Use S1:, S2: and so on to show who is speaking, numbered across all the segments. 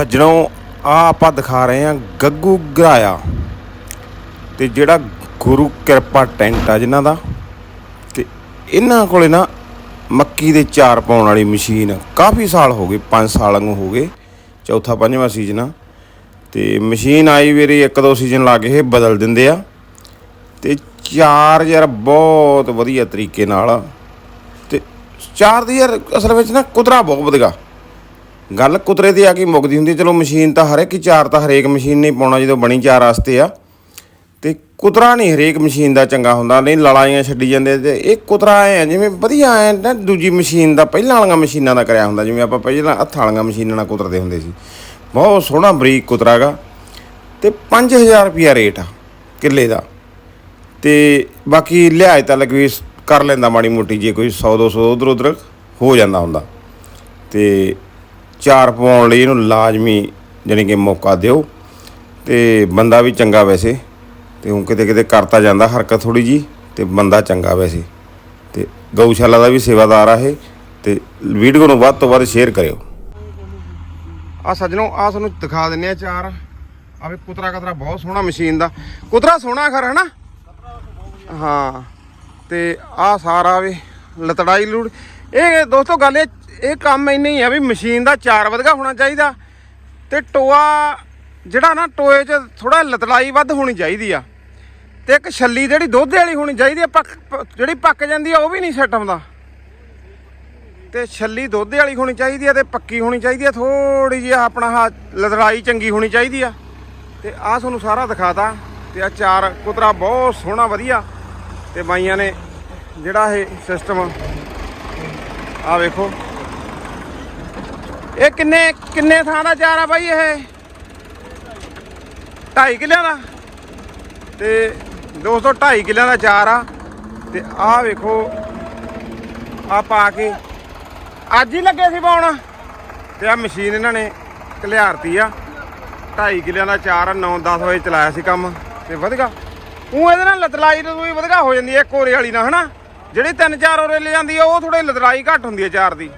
S1: ਸੱਜਣੋ, ਆ ਆਪਾਂ ਦਿਖਾ ਰਹੇ ਹਾਂ ਗੱਗੂ ਗਰਾਇਆ। ਤੇ ਜਿਹੜਾ ਗੁਰੂ ਕਿਰਪਾ ਟੈਂਟ ਆ ਜਿਨ੍ਹਾਂ ਦਾ, ਤੇ ਇਹਨਾਂ ਕੋਲੇ ਨਾ ਮੱਕੀ ਦੇ ਚਾਰ ਪਾਉਣ ਵਾਲੀ ਮਸ਼ੀਨ ਕਾਫੀ ਸਾਲ ਹੋ ਗਏ 5 ਸਾਲ ਵਾਂਗੂ ਹੋ ਗਏ, ਚੌਥਾ ਪੰਜਵਾਂ ਸੀਜ਼ਨ ਆ। ਤੇ ਮਸ਼ੀਨ ਆਈ ਵੀਰੇ ਇੱਕ ਦੋ ਸੀਜ਼ਨ ਲਾ ਕੇ ਇਹ ਬਦਲ ਦਿੰਦੇ ਆ। ਤੇ ਚਾਰ ਯਾਰ ਬਹੁਤ ਵਧੀਆ ਤਰੀਕੇ ਨਾਲ ਆ। ਤੇ ਚਾਰ ਦੀ ਯਾਰ ਅਸਲ ਵਿੱਚ ਨਾ ਕੁਦਰਾ ਬਹੁਤ ਵਧੀਆ। ਗੱਲ ਕੁਤਰੇ ਤੇ ਆ ਕੇ ਮੁੱਕਦੀ ਹੁੰਦੀ ਚਲੋ ਮਸ਼ੀਨ ਤਾਂ ਹਰੇਕ ਹੀ ਚਾਰ ਤਾਂ ਹਰੇਕ ਮਸ਼ੀਨ ਨਹੀਂ ਪਾਉਣਾ ਜਦੋਂ ਬਣੀ ਚਾਰ ਵਾਸਤੇ ਆ। ਤੇ ਕੁਤਰਾ ਨਹੀਂ ਹਰੇਕ ਮਸ਼ੀਨ ਦਾ ਚੰਗਾ ਹੁੰਦਾ, ਨਹੀਂ ਲੜਾਈਆਂ ਛੱਡੀ ਜਾਂਦੇ ਤੇ ਇਹ ਕੁਤਰਾ ਐ ਆ, ਜਿਵੇਂ ਵਧੀਆ ਐ ਨਾ ਦੂਜੀ ਮਸ਼ੀਨ ਦਾ ਪਹਿਲਾਂ ਵਾਲੀਆਂ ਮਸ਼ੀਨਾਂ ਦਾ ਕਰਿਆ ਹੁੰਦਾ, ਜਿਵੇਂ ਆਪਾਂ ਪਹਿਲਾਂ ਹੱਥਾਂ ਵਾਲੀਆਂ ਮਸ਼ੀਨਾਂ ਨਾਲ ਕੁਤਰਦੇ ਹੁੰਦੇ ਸੀ। ਬਹੁਤ ਸੋਹਣਾ ਬਰੀਕ ਕੁਤਰਾਗਾ ਤੇ 5000 ਰੁਪਿਆ ਰੇਟ ਆ ਕਿੱਲੇ ਦਾ। ਤੇ ਬਾਕੀ ਲਿਹਾਜ਼ ਤਾਂ ਲਗਵੀ ਕਰ ਲੈਂਦਾ ਮਾੜੀ ਮੋਟੀ, ਜੇ ਕੋਈ 100 200 ਉਧਰ ਉਧਰ ਹੋ ਜਾਂਦਾ ਹੁੰਦਾ। ਤੇ ਚਾਰ ਪਵਾਉਣ ਲਈ ਇਹਨੂੰ ਲਾਜ਼ਮੀ ਜਾਣੀ ਕਿ ਮੌਕਾ ਦਿਓ। ਤੇ ਬੰਦਾ ਵੀ ਚੰਗਾ ਵੈਸੇ। ਤੇ ਹੁਣ ਕਿਤੇ ਕਿਤੇ ਕਰਤਾ ਜਾਂਦਾ ਹਰਕਤ ਥੋੜੀ ਜੀ ਤੇ ਬੰਦਾ ਚੰਗਾ ਵੈਸੇ। ਤੇ ਗਊਸ਼ਾਲਾ ਦਾ ਵੀ ਸੇਵਾਦਾਰ ਆ ਇਹ, ਤੇ ਵੀਡੀਓ ਨੂੰ ਵੱਧ ਤੋਂ ਵੱਧ ਸ਼ੇਅਰ ਕਰਿਓ। ਆ ਸੱਜਣੋ ਆ ਤੁਹਾਨੂੰ ਦਿਖਾ ਦਿੰਨੇ ਆ ਚਾਰ। ਆ ਵੀ ਕੁਤਰਾ ਕਤਰਾ ਬਹੁਤ ਸੋਹਣਾ ਮਸ਼ੀਨ ਦਾ। ਕੁਤਰਾ ਸੋਹਣਾ ਖਰ ਹੈ ਨਾ ਹਾਂ, ਤੇ ਆ ਸਾਰਾ ਵੀ ਲਤੜਾਈ ਲੂੜ। ਇਹ ਦੋਸਤੋ ਗੱਲ ਇਹ ਇਹ ਕੰਮ ਇੰਨਾ ਹੀ ਆ ਵੀ ਮਸ਼ੀਨ ਦਾ ਚਾਰ ਵਧਗਾ ਹੋਣਾ ਚਾਹੀਦਾ ਤੇ ਟੋਆ ਜਿਹੜਾ ਨਾ ਟੋਏ 'ਚ ਥੋੜਾ ਲਤੜਾਈ ਵੱਧ ਹੋਣੀ ਚਾਹੀਦੀ ਆ ਤੇ ਇੱਕ ਛੱਲੀ ਜਿਹੜੀ ਦੁੱਧ ਵਾਲੀ ਹੋਣੀ ਚਾਹੀਦੀ ਆ, ਪੱਕ ਪ- ਜਿਹੜੀ ਪੱਕ ਜਾਂਦੀ ਆ, ਉਹ ਵੀ ਨਹੀਂ ਸੈੱਟ ਆਉਂਦਾ। ਤੇ ਛੱਲੀ ਦੁੱਧ ਵਾਲੀ ਹੋਣੀ ਚਾਹੀਦੀ ਆ ਤੇ ਪੱਕੀ ਹੋਣੀ ਚਾਹੀਦੀ ਆ ਥੋੜੀ ਜਿਹੀ ਆਪਣਾ ਆਹ ਲਤੜਾਈ ਚੰਗੀ ਹੋਣੀ ਚਾਹੀਦੀ ਆ। ਤੇ ਆ ਤੁਹਾਨੂੰ ਸਾਰਾ ਦਿਖਾਤਾ ਤੇ ਆ ਚਾਰ ਕੁਤਰਾ ਬਹੁਤ ਸੋਹਣਾ ਵਧੀਆ ਤੇ ਬਾਈਆਂ ਨੇ ਜਿਹੜਾ ਇਹ ਸਿਸਟਮ ਆ ਵੇਖੋ। ਇਹ ਕਿੰਨੇ ਕਿੰਨੇ ਥਾਂ ਦਾ ਚਾਰ ਆ ਬਾਈ ਇਹ? 2.5 ਕਿੱਲਿਆਂ ਦਾ। ਤੇ ਦੋਸਤੋ 2.5 ਕਿੱਲਿਆਂ ਦਾ ਚਾਰ। ਆ ਤੇ ਆਹ ਵੇਖੋ ਆ ਪਾ ਕੇ। ਅੱਜ ਹੀ ਲੱਗੇ ਸੀ ਪਾਉਣ। ਤੇ ਆ ਮਸ਼ੀਨ ਇਹਨਾਂ ਨੇ ਘਲਿਆਰਤੀ ਆ। 2.5 ਕਿੱਲਿਆਂ ਦਾ ਚਾਰ ਆ 9-10 ਵਜੇ ਚਲਾਇਆ ਸੀ ਕੰਮ। ਤੇ ਵਧਗਾ ਉਹ ਇਹਦੇ ਨਾਲ ਲਤਲਾਈ ਵੀ ਵਧਗਾ ਹੋ ਜਾਂਦੀ ਹੈ ਕੋਰੇ ਵਾਲੀ ਨਾਲ, ਹਨਾ? ਜਿਹੜੀ ਤਿੰਨ ਚਾਰ ਓਰੇ ਲੈ ਜਾਂਦੀ ਆ, ਉਹ ਥੋੜੇ ਲਤਲਾਈ ਘੱਟ ਹੁੰਦੀ ਹੈ ਚਾਰ ਦੀ।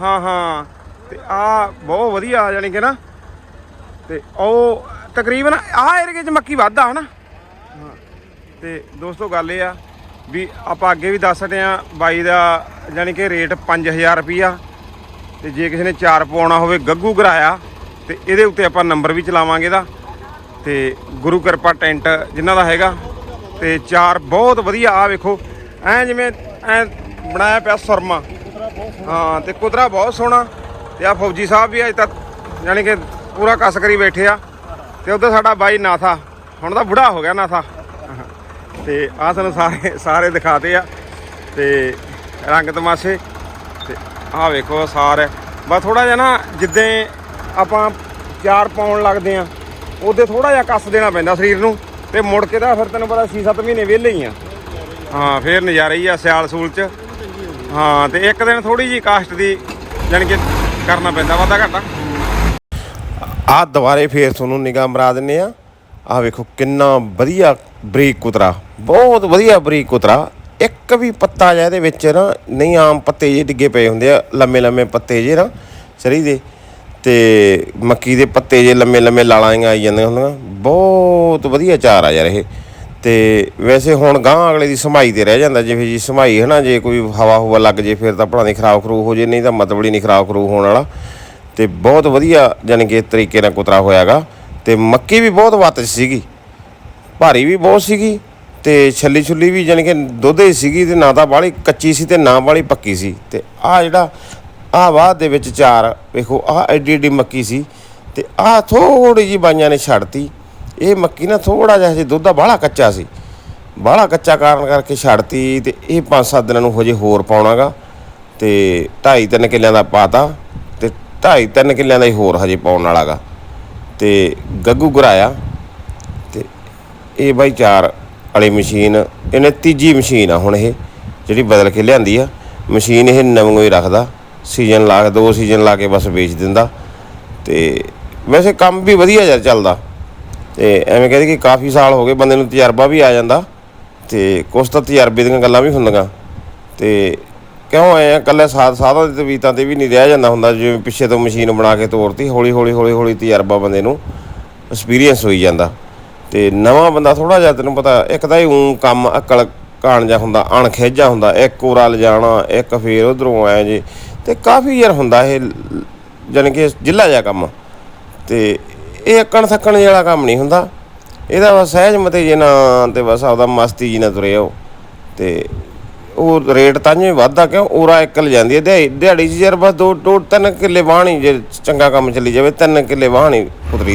S1: ਹਾਂ ਹਾਂ। ਤੇ ਆ ਬਹੁਤ ਵਧੀਆ ਜਾਨੀ ਕਿ ਨਾ। ਤੇ ਉਹ ਤਕਰੀਬਨ ਆਹ ਏਰੀਏ 'ਚ ਮੱਕੀ ਵੱਧ ਆ ਹਨਾ। ਹਾਂ। ਤੇ ਦੋਸਤੋ ਗੱਲ ਇਹ ਆ ਵੀ ਆਪਾਂ ਅੱਗੇ ਵੀ ਦੱਸ ਸਕਦੇ ਆ, ਬਾਈ ਦਾ ਜਾਨੀ ਕਿ ਰੇਟ 5000 ਰੁਪਿਆ ਤੇ ਜੇ ਕਿਸੇ ਨੇ ਚਾਰ ਪਵਾਉਣਾ ਹੋਵੇ, ਗੱਗੂ ਘਰਾਇਆ ਤੇ ਇਹਦੇ ਉੱਤੇ ਆਪਾਂ ਨੰਬਰ ਵੀ ਚਲਾਵਾਂਗੇ ਇਹਦਾ। ਤੇ ਗੁਰੂ ਕਿਰਪਾ ਟੈਂਟ ਜਿਨ੍ਹਾਂ ਦਾ ਹੈਗਾ। ਤੇ ਚਾਰ ਬਹੁਤ ਵਧੀਆ ਆ ਵੇਖੋ। ਐ ਜਿਵੇਂ ਐ ਬਣਾਇਆ ਪਿਆ ਸੁਰਮਾ। ਹਾਂ, ਤੇ ਕੁਦਰਾ ਬਹੁਤ ਸੋਹਣਾ। ਤੇ ਆ ਫੌਜੀ ਸਾਹਿਬ ਵੀ ਅੱਜ ਤੱਕ ਯਾਨੀ ਕਿ ਪੂਰਾ ਕਸ ਕਰੀ ਬੈਠੇ ਆ। ਤੇ ਉਧਰ ਸਾਡਾ ਬਾਈ ਨਾਥਾ। ਹੁਣ ਤਾਂ ਬੁੜਾ ਹੋ ਗਿਆ ਨਾਥਾ। ਤੇ ਆ ਸਾਨੂੰ ਸਾਰੇ ਸਾਰੇ ਦਿਖਾਤੇ ਆ। ਤੇ ਰੰਗ ਤਮਾਸ਼ੇ। ਤੇ ਆਹ ਵੇਖੋ ਸਾਰੇ। ਬਸ ਥੋੜਾ ਜਿਹਾ ਨਾ ਜਿੱਦਾਂ ਆਪਾਂ ਚਾਰ ਪਾਉਣ ਲੱਗਦੇ ਆ, ਉਹਦੇ ਥੋੜਾ ਜਿਹਾ ਕੱਸ ਦੇਣਾ ਪੈਂਦਾ ਸਰੀਰ ਨੂੰ। ਤੇ ਮੁੜ ਕੇ ਤਾਂ ਫਿਰ ਤੈਨੂੰ ਪਤਾ 6-7 ਮਹੀਨੇ ਵਿਹਲੇ ਹੀ ਆ। ਹਾਂ, ਫੇਰ ਨਜ਼ਾਰਾ ਹੀ ਆ ਸਿਆਲ ਸੂਲ ਚ। ਹਾਂ, ਤੇ ਇੱਕ ਦਿਨ ਥੋੜੀ ਜੀ ਕਾਸਟ ਦੀ ਜਾਣੀ ਕਿ ਕਰਨਾ ਪੈਂਦਾ, ਵਾਧਾ ਘਾਟਾ। ਆ ਦੁਬਾਰੇ ਫੇਰ ਤੁਹਾਨੂੰ ਨਿਗਾਹ ਮਰਾ ਦਿੰਨੇ ਆ। ਆ ਵੇਖੋ ਕਿੰਨਾ ਵਧੀਆ ਬਰੀਕ ਕੁਤਰਾ, ਬਹੁਤ ਵਧੀਆ ਬਰੀਕ ਕੁਤਰਾ। ਇੱਕ ਵੀ ਪੱਤਾ ਜਿਹਾ ਇਹਦੇ ਵਿੱਚ ਨਾ ਨਹੀਂ, ਆਮ ਪੱਤੇ ਜੇ ਡਿੱਗੇ ਪਏ ਹੁੰਦੇ ਆ, ਲੰਮੇ ਲੰਮੇ ਪੱਤੇ ਜੇ ਨਾ, ਸਰੀ ਦੇ। ਤੇ ਮੱਕੀ ਦੇ ਪੱਤੇ ਜੇ ਲੰਮੇ ਲੰਮੇ ਲਾਲਾਂ ਜਿਹੀਆਂ ਆਈ ਜਾਂਦੀਆਂ ਹੁੰਦੀਆਂ। ਬਹੁਤ ਵਧੀਆ ਚਾਰ ਆ ਯਾਰ ਇਹ। ਤੇ ਵੈਸੇ ਹੁਣ ਗਾਂ ਅਗਲੇ ਦੀ ਸਮਾਈ ਤੇ ਰਹਿ ਜਾਂਦਾ ਜਿਵੇਂ ਜੀ ਸਮਾਈ ਹੈ ਨਾ, ਜੇ ਕੋਈ ਹਵਾ ਹੁਵਾ ਲੱਗ ਜੇ ਫਿਰ ਤਾਂ ਭਲਾ ਦੀ ਖਰਾਬ ਖਰੂ ਹੋ ਜੇ, ਨਹੀਂ ਤਾਂ ਮਤਲਬ ਹੀ ਨਹੀਂ ਖਰਾਬ ਖਰੂ ਹੋਣ ਵਾਲਾ। ਤੇ ਬਹੁਤ ਵਧੀਆ ਜਾਣੀ ਕਿ ਤਰੀਕੇ ਨਾਲ ਕੁਤਰਾ ਹੋਇਆਗਾ। ਤੇ ਮੱਕੀ ਵੀ ਬਹੁਤ ਵੱਤ 'ਚ ਸੀਗੀ, ਭਾਰੀ ਵੀ ਬਹੁਤ ਸੀਗੀ, ਤੇ ਛੱਲੀ ਛੁੱਲੀ ਵੀ ਜਾਣੀ ਕਿ ਦੁੱਧ ਹੀ ਸੀਗੀ, ਤੇ ਨਾ ਤਾਂ ਬਾਹਲੀ ਕੱਚੀ ਸੀ ਤੇ ਨਾ ਬਾਹਲੀ ਪੱਕੀ ਸੀ। ਤੇ ਆ ਜਿਹੜਾ ਆ ਬਾਅਦ ਦੇ ਵਿੱਚ ਚਾਰ, ਵੇਖੋ ਆ ਐਡੀ ਐਡੀ ਮੱਕੀ ਸੀ, ਤੇ ਆ ਥੋੜੀ ਜੀ ਬਾਈਆਂ ਨੇ ਛੱਡਤੀ ਇਹ ਮੱਕੀ ਨਾ ਥੋੜਾ ਜਿਹਾ ਸੀ, ਦੁੱਧ ਦਾ ਬਾਹਲਾ ਕੱਚਾ ਸੀ। ਬਾਹਲਾ ਕੱਚਾ ਕਾਰਨ ਕਰਕੇ ਛੱਡਤੀ ਤੇ ਇਹ 5-7 ਦਿਨਾਂ ਨੂੰ ਹਜੇ ਹੋਰ ਪਾਉਣਾਗਾ ਤੇ 2.5 3 ਕਿੱਲਿਆਂ ਦਾ ਪਾਤਾ ਤੇ 2.5 3 ਕਿੱਲਿਆਂ ਦਾ ਹੀ ਹੋਰ ਹਜੇ ਪਾਉਣ ਵਾਲਾਗਾ। ਤੇ ਗੱਗੂ ਘਰਾਇਆ ਤੇ ਇਹ ਬਾਈ ਚਾਰ ਵਾਲੀ ਮਸ਼ੀਨ, ਇਹਨੇ ਤੀਜੀ ਮਸ਼ੀਨ ਆ ਹੁਣ ਇਹ, ਜਿਹੜੀ ਬਦਲ ਕੇ ਲਿਆਂਦੀ ਆ। ਮਸ਼ੀਨ ਇਹ ਨਵੀਂ ਹੀ ਰੱਖਦਾ, ਸੀਜ਼ਨ ਲਾ, ਦੋ ਸੀਜ਼ਨ ਲਾ ਕੇ ਬਸ ਵੇਚ ਦਿੰਦਾ। ਤੇ ਵੈਸੇ ਕੰਮ ਵੀ ਵਧੀਆ ਯਾਰ ਚੱਲਦਾ। ਤੇ ਐਵੇਂ ਕਹਿੰਦੇ ਕਿ ਕਾਫੀ ਸਾਲ ਹੋ ਗਏ ਬੰਦੇ ਨੂੰ ਤਜਰਬਾ ਵੀ ਆ ਜਾਂਦਾ ਤੇ ਕੁਛ ਤਾਂ ਤਜਰਬੇ ਦੀਆਂ ਗੱਲਾਂ ਵੀ ਹੁੰਦੀਆਂ। ਤੇ
S2: ਕਿਉਂ ਐ ਕੱਲੇ ਸਾਧ ਸਾਧਾਂ ਦੀ ਤਵੀਤਾਂ ਤੇ ਵੀ ਨਹੀਂ ਰਹਿ ਜਾਂਦਾ ਹੁੰਦਾ, ਜਿਵੇਂ ਪਿੱਛੇ ਤੋਂ ਮਸ਼ੀਨ ਬਣਾ ਕੇ ਤੋਰਤੀ, ਹੌਲੀ ਹੌਲੀ ਹੌਲੀ ਹੌਲੀ ਤਜਰਬਾ ਬੰਦੇ ਨੂੰ ਐਕਸਪੀਰੀਅੰਸ ਹੋਈ ਜਾਂਦਾ। ਤੇ ਨਵਾਂ ਬੰਦਾ ਥੋੜਾ ਜਿਹਾ ਤੈਨੂੰ ਪਤਾ, ਇੱਕ ਤਾਂ ਹੀ ਉਂ ਕੰਮ ਅਕਲ ਕਾਣ ਜਾ ਹੁੰਦਾ ਅਣਖੇਜਾ ਹੁੰਦਾ, ਇੱਕ ਕੋਰਾ ਲਿਜਾਣਾ ਇੱਕ ਫੇਰ ਉਧਰੋਂ ਆਇਆ ਜੇ, ਤੇ ਕਾਫੀ ਯਾਰ ਹੁੰਦਾ ਇਹ, ਜਾਣੀ ਕਿ ਜ਼ਿਲ੍ਹਾ ਜਿਹਾ ਕੰਮ। ਤੇ ਇਹ ਅੱਕਣ ਥੱਕਣ ਵਾਲਾ ਕੰਮ ਨਹੀਂ ਹੁੰਦਾ। ਇਹਦਾ ਬਸ ਸਹਿਜ ਮਤੇ ਜੇ ਨਾ ਤੇ ਬਸ ਆਪਦਾ ਮਸਤੀ ਜੀ ਨਾ ਤੁਰੇ ਆਓ। ਤੇ ਉਹ ਰੇਟ ਤਾਂ ਜਿਵੇਂ ਵੱਧਦਾ ਕਿਉਂ? ਉਰਾ ਇੱਕ ਲ ਜਾਂਦੀ ਹੈ ਦਿਹਾੜੀ ਦਿਹਾੜੀ 'ਚ ਯਾਰ ਬਸ ਦੋ ਦੋ ਤਿੰਨ ਕਿੱਲੇ ਵਾਹਣੀ ਜੇ ਚੰਗਾ ਕੰਮ ਚੱਲੀ ਜਾਵੇ, ਤਿੰਨ ਕਿੱਲੇ ਵਾਹਣੀ ਕੁਦਰੀ